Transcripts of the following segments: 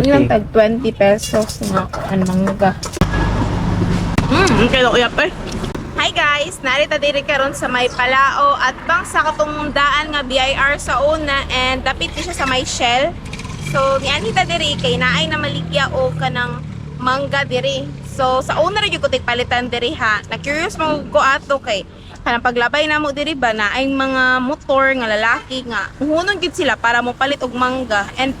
Yung tag 20 pesos nga ang mangga. Hmm, okay lang uyap eh. Hi guys! Narita diri karon sa may palao at bang sa katungundaan nga BIR sa una and dapit siya sa may shell. So, nianita diri kay naay na maligya o kanang mangga diri. So, sa una rin yung kutik palitan diri ha. Na-curious mo ko ato kay kanang paglabay na mo diri ba na ay mga motor nga lalaki nga hunong gid sila para mo palit og mangga and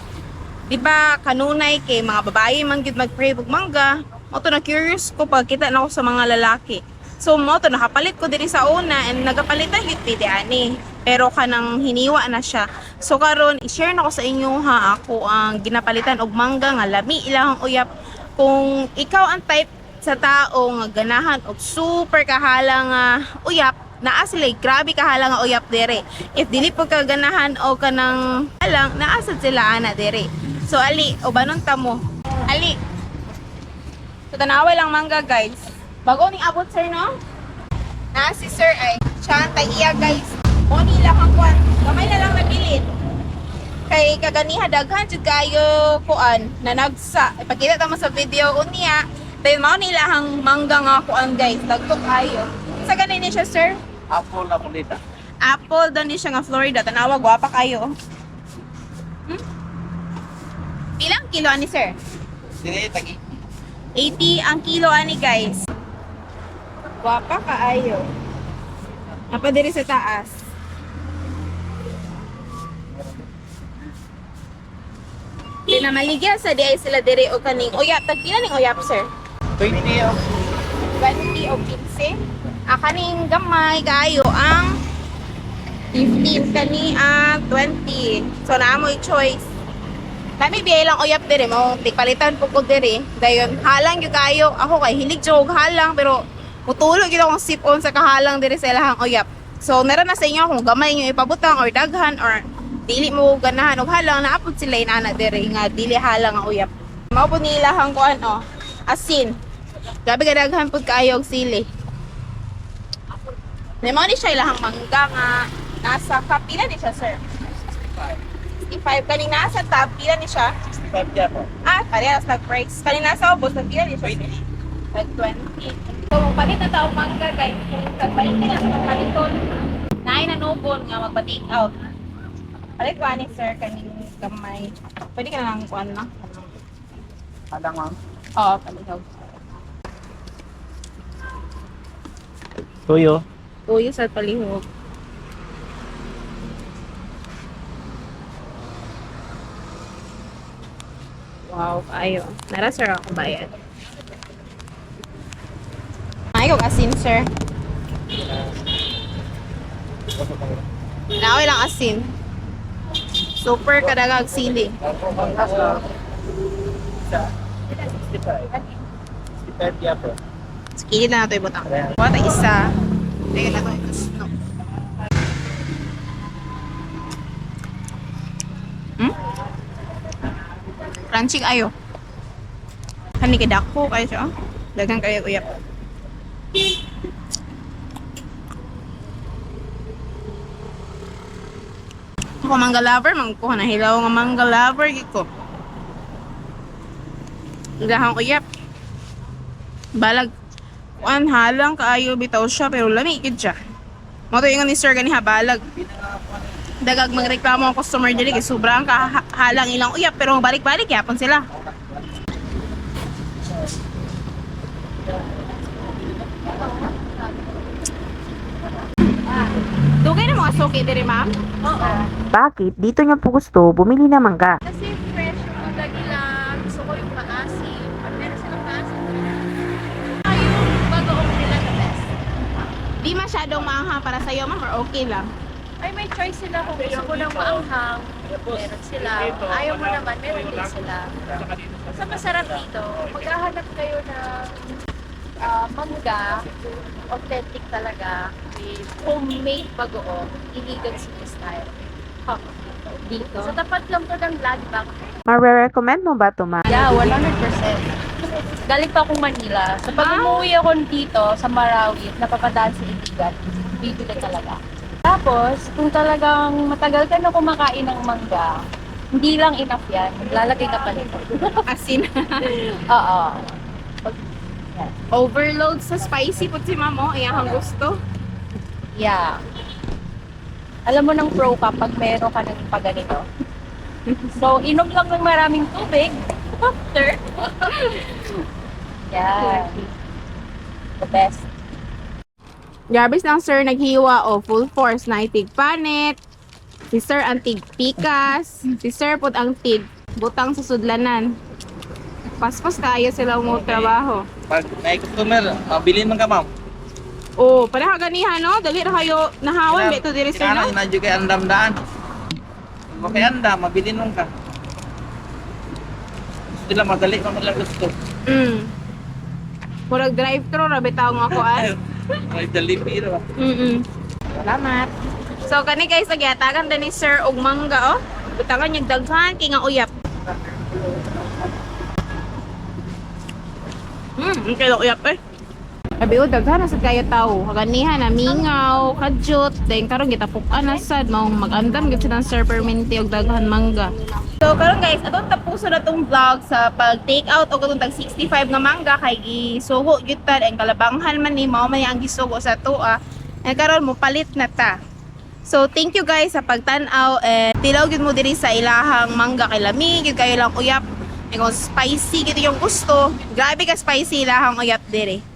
di ba kanunay kay mga babae man gyud mag-crave og mangga mo na curious ko pag kita na ako sa mga lalaki. So mo to nakapalit ko diri sa una and nagapalitan gyud pidi ani. Pero kanang hiniwa na siya. So karon i-share na ko sa inyo ha ako ang ginapalitan og mangga nga lami ilang uyap. Kung ikaw ang type sa tao nga ganahan og super kahala nga uyap naa sila grabe kahala nga uyap dere. If dili po ka ganahan o kanang halang naa sad sila ana dere so ali ubanon ta mo ali so tanaway lang mangga guys. Bago ning abot sir no? Na si sir ay ang iya guys. Mo nila kang kuan kamay na lang nabilin kay kaganiha daghan jud kayo kuan na nagsa. Ipakita ta mo sa video unya Then mao nila hang mangga nga kuan guys. Dagko kayo. Sa ganin ni siya sir? Apple na kulita. apple daw ni siya nga Florida. Tanawa gwapa kayo hmm? Ilang kilo ani sir? Sige, tagi. 80 ang kilo ani guys. Gwapa kaayo. Apa diri sa taas? Di na maligya sa di ay sila diri o kaning uyap. Tagpila ning uyap sir? 20 ang 20 o 15. Ah, kaning gamay kaayo ang 15 kani ang 20. So na mo choice. Kami biyay lang uyap diri mo, tikpalitan po ko diri. Dayon halang gyud kayo. Ako kay hilig jog halang pero mutulog gyud akong sip on sa kahalang diri sa ilahang uyap. So nara na sa inyo kung gamay nyo ipabutang or daghan or dili mo ganahan og halang naapod sila inana diri nga dili halang ang uyap. Mao po nila hang kuan oh, asin. Grabe ka daghan pud kaayo og sili. Nemo ni siya ilahang mangga nga nasa kapila ni siya sir. 65 kaning nasa tab pila ni siya. 65 dyan po. Ah, parehas nag-price. Kaning nasa ubos na pila ni siya. 20. Nag 20. So, palit na taong mangga guys. Kung palit na sa paliton. Naay na nubon nga magpa-take out. Palit ko ani sir kaning gamay. Pwede ka na lang kuan na. Alang ma'am. Oo, palitaw. Tuyo. Tuyo sa palihog. Wow, ayo. Nara sir ako bayad. Ay, kung asin sir. Naaway lang asin. Super kadagag sili. 65. 65 dyan po. Sige na nato ibutang. Wata isa. Teka na to ito snow. Hmm? Crunchy kayo. Kani kay dako kayo siya. Dagang kayo uyap. Ako mangga lover, mangkuha na hilaw nga mangga lover gid ko. Dahang uyap. Balag kuan halang kaayo bitaw siya pero lami gid siya. Mo to ni sir gani habalag. Dagag magreklamo ang customer dili kay sobrang kahalang ilang uyap pero balik-balik yapon sila. Dugay na mga suki diri ma'am. Bakit? Dito niya po gusto bumili ng mangga. Kasi fresh yung lagi lang. Gusto ko yung maasim. Pag meron silang maasim, ay yung bagoong nila the best. Di masyadong maanghang para sa iyo ma'am or okay lang. Ay, may choice sila kung gusto ko ng maanghang. Meron sila. Ayaw mo naman, meron din sila. Sa masarap dito, maghahanap kayo ng ah, mangga, authentic talaga, with homemade bagoong, iligan city style. Ha, dito. Sa tapat lang to ng Land Bank. Mare-recommend mo ba ito, ma? Yeah, 100%. Galing pa akong Manila. So pag umuwi ako dito sa Marawi, napapadaan sa Iligan, bibili talaga. Tapos, kung talagang matagal ka na kumakain ng mangga, Hindi lang enough yan. Lalagay ka pa nito. Asin. Oo. Overload sa spicy po si mamo. Iyang gusto. Yeah. Alam mo ng pro ka pag meron ka ng paganito. So, inom lang ng maraming tubig. After. yeah. The best. Garbis lang sir naghiwa o full force na itig panit. Si sir ang tig pikas. Si sir pud ang tig butang sa sudlanan. Paspas kaya sila mo trabaho. Pag may customer, mabilin man ka ma'am. Oh, para ganiha no, dali ra kayo nahawan beto diri Kailangan no. na kay andam daan. Kung kay andam, mabilin man ka. Sila madali man lang gusto. Mm. Murag drive-thru ra bitaw nga ako ah. May delivery ra. Mm. Salamat. So kani guys nagyatagan din ni sir og mangga oh. Butangan yung daghan kay nga uyap. Hmm, kaya uyap eh. Sabi o, daghan na sad kayo tao. Kaganihan na mingaw, kadyot, then karon gitapukan na sad mao magandam gyud silang sir perminti og daghan mangga. So karon guys, atong tapuso na tong vlog sa pag take out og atong tag 65 nga mangga kay gisugo gyud ta ang kalabanghan man ni mao man ang gisugo sa tuwa. And karon mo palit na ta. So thank you guys sa pagtan-aw and tilaw gyud mo diri sa ilahang mangga kay lami gyud kayo lang uyap. Kung spicy gyud yung gusto, grabe ka spicy ilahang uyap diri.